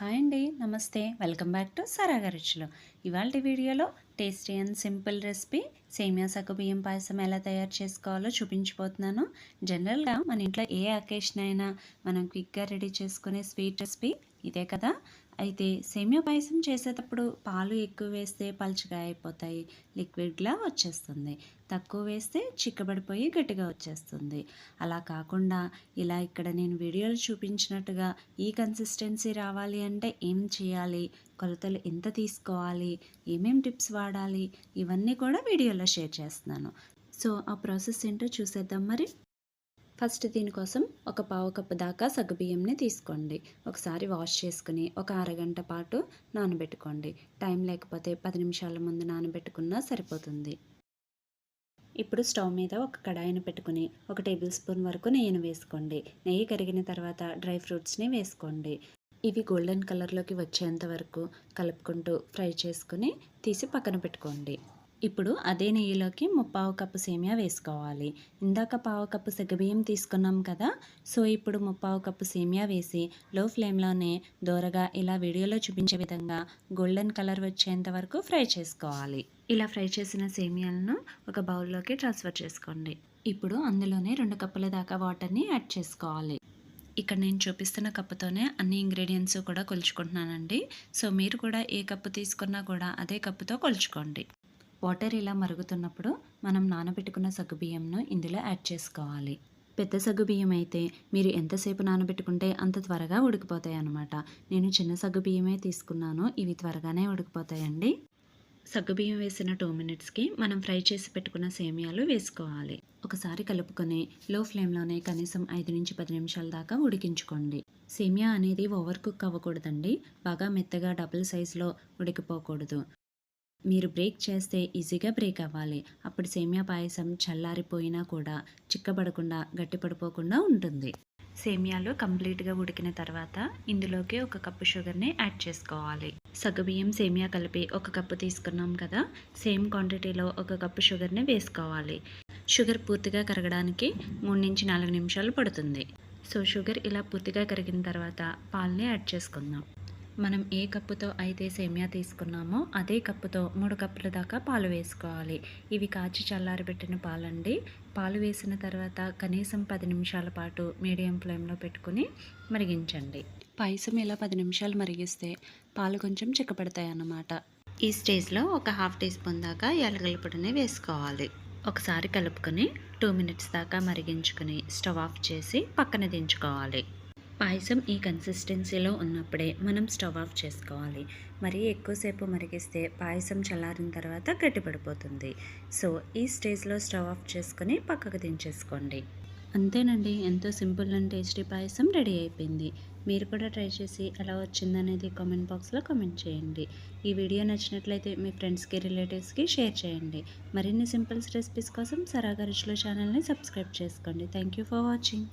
Hi అండి నమస్తే. Welcome back to సరాగా రుచులు. ఇవాళ వీడియోలో టేస్టీ అండ్ సింపుల్ రెసిపీ సేమియా సగ్గుబియ్యం పాయసం ఎలా తయారు చేసుకోవాలో చూపించిపోతున్నాను జనరల్గా మన ఇంట్లో ఏ అకేషన్ అయినా మనం క్విక్గా రెడీ చేసుకునే స్వీట్ రెసిపీ ఇదే కదా. అయితే సేమియా పాయసం చేసేటప్పుడు పాలు ఎక్కువ వేస్తే పలుచగా అయిపోతాయి లిక్విడ్లా వచ్చేస్తుంది. తక్కువ వేస్తే చిక్కబడిపోయి గట్టిగా వచ్చేస్తుంది. అలా కాకుండా ఇలా ఇక్కడ నేను వీడియోలో చూపించినట్టుగా ఈ కన్సిస్టెన్సీ రావాలి అంటే ఏం చేయాలి కొలతలు ఎంత తీసుకోవాలి ఏమేం టిప్స్ వాడాలి ఇవన్నీ కూడా వీడియోలో షేర్ చేస్తున్నాను. సో ఆ ప్రాసెస్ ఏంటో చూసేద్దాం మరి. ఫస్ట్ దీనికోసం ఒక పావు కప్పు దాకా సగ్గుబియ్యంని తీసుకోండి. ఒకసారి వాష్ చేసుకుని ఒక అరగంట పాటు నానబెట్టుకోండి. టైం లేకపోతే పది నిమిషాల ముందు నానబెట్టుకున్నా సరిపోతుంది. ఇప్పుడు స్టవ్ మీద ఒక కడాయిని పెట్టుకుని ఒక టేబుల్ స్పూన్ వరకు నెయ్యిని వేసుకోండి. నెయ్యి కరిగిన తర్వాత డ్రై ఫ్రూట్స్ని వేసుకోండి. ఇవి గోల్డెన్ కలర్లోకి వచ్చేంత వరకు కలుపుకుంటూ ఫ్రై చేసుకుని తీసి పక్కన పెట్టుకోండి. ఇప్పుడు అదే నెయ్యిలోకి ముప్పావు కప్పు సేమియా వేసుకోవాలి. ఇందాక పావు కప్పు సెగబియ్యం తీసుకున్నాం కదా సో ఇప్పుడు ముప్పావు కప్పు సేమియా వేసి లో ఫ్లేమ్లోనే దూరగా ఇలా వీడియోలో చూపించే విధంగా గోల్డెన్ కలర్ వచ్చేంత వరకు ఫ్రై చేసుకోవాలి. ఇలా ఫ్రై చేసిన సేమియాలను ఒక బౌల్లోకి ట్రాన్స్ఫర్ చేసుకోండి. ఇప్పుడు అందులోనే రెండు కప్పుల దాకా వాటర్ని యాడ్ చేసుకోవాలి. ఇక్కడ నేను చూపిస్తున్న కప్పుతోనే అన్ని ఇంగ్రీడియంట్స్ కూడా కొలుచుకుంటున్నానండి. సో మీరు కూడా ఏ కప్పు తీసుకున్నా కూడా అదే కప్పుతో కొలుచుకోండి. వాటర్ ఇలా మరుగుతున్నప్పుడు మనం నానబెట్టుకున్న సగ్గుబియ్యంను ఇందులో యాడ్ చేసుకోవాలి. పెద్ద సగ్గుబియ్యం అయితే మీరు ఎంతసేపు నానబెట్టుకుంటే అంత త్వరగా ఉడికిపోతాయి అన్నమాట నేను చిన్న సగ్గుబియ్యమే తీసుకున్నాను ఇవి త్వరగానే ఉడికిపోతాయండి. సగ్గుబియ్యం వేసిన టూ మినిట్స్కి మనం ఫ్రై చేసి పెట్టుకున్న సేమియాలు వేసుకోవాలి. ఒకసారి కలుపుకొని లో ఫ్లేమ్లోనే కనీసం ఐదు నుంచి పది నిమిషాల దాకా ఉడికించుకోండి. సేమియా అనేది ఓవర్ కుక్ అవ్వకూడదండి. బాగా మెత్తగా డబుల్ సైజులో ఉడికిపోకూడదు. మీరు బ్రేక్ చేస్తే ఈజీగా బ్రేక్ అవ్వాలి. అప్పుడు సేమియా పాయసం చల్లారిపోయినా కూడా చిక్కబడకుండా గట్టిపడిపోకుండా ఉంటుంది. సేమియాలు కంప్లీట్గా ఉడికిన తర్వాత ఇందులోకి ఒక కప్పు షుగర్ని యాడ్ చేసుకోవాలి. సగ్గుబియ్యం సేమియా కలిపి ఒక కప్పు తీసుకున్నాం కదా సేమ్ క్వాంటిటీలో ఒక కప్పు షుగర్ని వేసుకోవాలి. షుగర్ పూర్తిగా కరగడానికి మూడు నుంచి నాలుగు నిమిషాలు పడుతుంది. సో షుగర్ ఇలా పూర్తిగా కరిగిన తర్వాత పాలని యాడ్ చేసుకుందాం. మనం ఏ కప్పుతో అయితే సేమియా తీసుకున్నామో అదే కప్పుతో మూడు కప్పుల దాకా పాలు వేసుకోవాలి. ఇవి కాచి చల్లారబెట్టిన పాలండి. పాలు వేసిన తర్వాత కనీసం పది నిమిషాల పాటు మీడియం ఫ్లేమ్లో పెట్టుకుని మరిగించండి. పాయసం ఇలా పది నిమిషాలు మరిగిస్తే పాలు కొంచెం చిక్కపడతాయి అన్నమాట ఈ స్టేజ్లో ఒక హాఫ్ టీ స్పూన్ దాకా ఎలగల వేసుకోవాలి. ఒకసారి కలుపుకొని టూ మినిట్స్ దాకా మరిగించుకుని స్టవ్ ఆఫ్ చేసి పక్కన దించుకోవాలి. పాయసం ఈ కన్సిస్టెన్సీలో ఉన్నప్పుడే మనం స్టవ్ ఆఫ్ చేసుకోవాలి. మరీ ఎక్కువసేపు మరిగిస్తే పాయసం చల్లారిన తర్వాత గట్టిపడిపోతుంది. సో ఈ స్టేజ్లో స్టవ్ ఆఫ్ చేసుకుని పక్కకు దించేసుకోండి. అంతేనండి. ఎంతో simple and tasty payasam ready అయిపోయింది. మీరు కూడా ట్రై చేసి ఎలా వచ్చిందనేది కామెంట్ బాక్స్లో కామెంట్ చేయండి. ఈ వీడియో నచ్చినట్లయితే మీ ఫ్రెండ్స్కి రిలేటివ్స్కి షేర్ చేయండి. మరిన్ని సింపుల్స్ రెసిపీస్ కోసం సరాగా రుచుల ఛానల్ని సబ్స్క్రైబ్ చేసుకోండి. Thank you for watching.